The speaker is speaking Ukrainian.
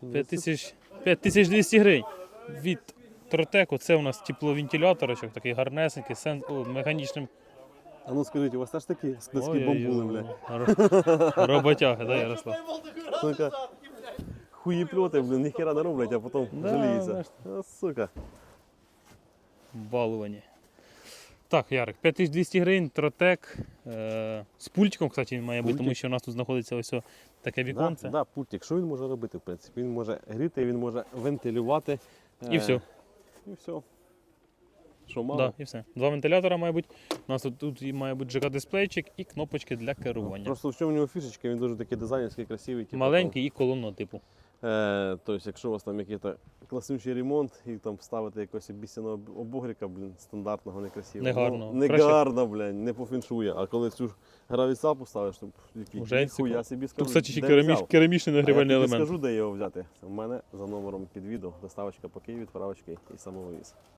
5000 5200 гривень. Від Тротеку це у нас тепловентиляторочок, такий гарнесенький, сен... О, механічним. А ну скажіть, у вас теж такі складські Ой-ой-ой. бля? Роботяги, да, Ярослав? Сука. Хуєпльоти, блін, ніхера не роблять, а потім жаліються. А, сука. Балувані. Так, Ярик, 5200 гривень, Тротек. Е, з пультиком, кстати, він має бути, тому що у нас тут знаходиться ось о таке Да, віконце. да, пультик. Що він може робити, в принципі? Він може гріти, він може вентилювати. І е, все. І все. Що мало? Да, і все. Два вентилятора має бути. У нас тут, тут і має бути ЖК-дисплейчик і кнопочки для керування. Просто в чому в нього фішечка, він дуже такий дизайнерський, красивий. типу, Маленький і колонно типу. Е, тобто, якщо у вас там якийсь класнючий ремонт і там ставити якогось обіцяного обогріка, блін, стандартного, некрасивого. Негарно, Ну, не Краще- гарно, блін, не пофіншує. А коли цю ж гравіця поставиш, то який ніхуя собі скажу. Тут, кстати, кераміч, керамічний я нагрівальний елемент. скажу, де його взяти. У мене за номером під відео доставочка по Києві, відправочки і самовивіз.